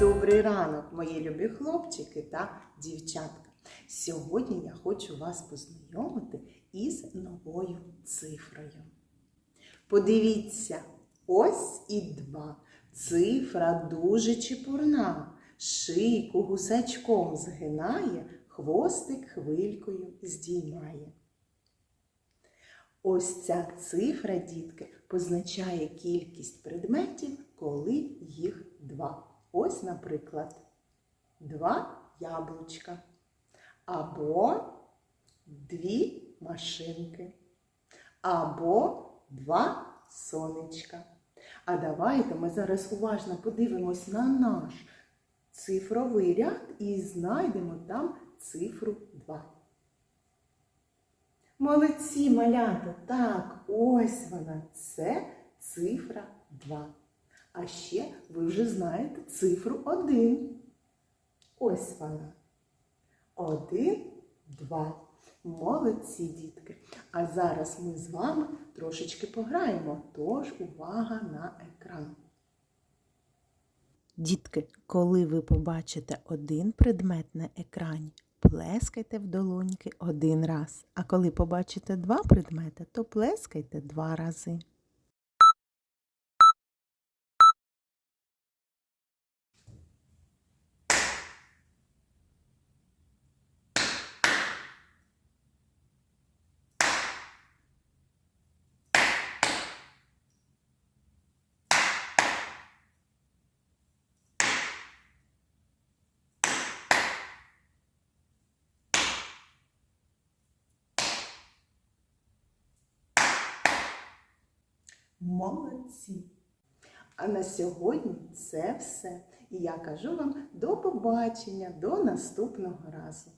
Добрий ранок, мої любі хлопчики та дівчатка. Сьогодні я хочу вас познайомити із новою цифрою. Подивіться, ось і два. Цифра дуже чепурна. Шийку гусачком згинає, хвостик хвилькою здіймає. Ось ця цифра, дітки, позначає кількість предметів, коли їх два. Ось, наприклад, два яблучка або дві машинки, або два сонечка. А давайте ми зараз уважно подивимось на наш цифровий ряд і знайдемо там цифру 2. Молодці, малята! Так, ось вона, це цифра 2. А ще ви вже знаєте цифру 1. Ось вона. 1, 2. Молодці, дітки. А зараз ми з вами трошечки пограємо, тож увага на екран. Дітки, коли ви побачите один предмет на екрані, плескайте в долоньки один раз. А коли побачите два предмети, то плескайте два рази. Молодці! А на сьогодні це все. І я кажу вам до побачення, до наступного разу.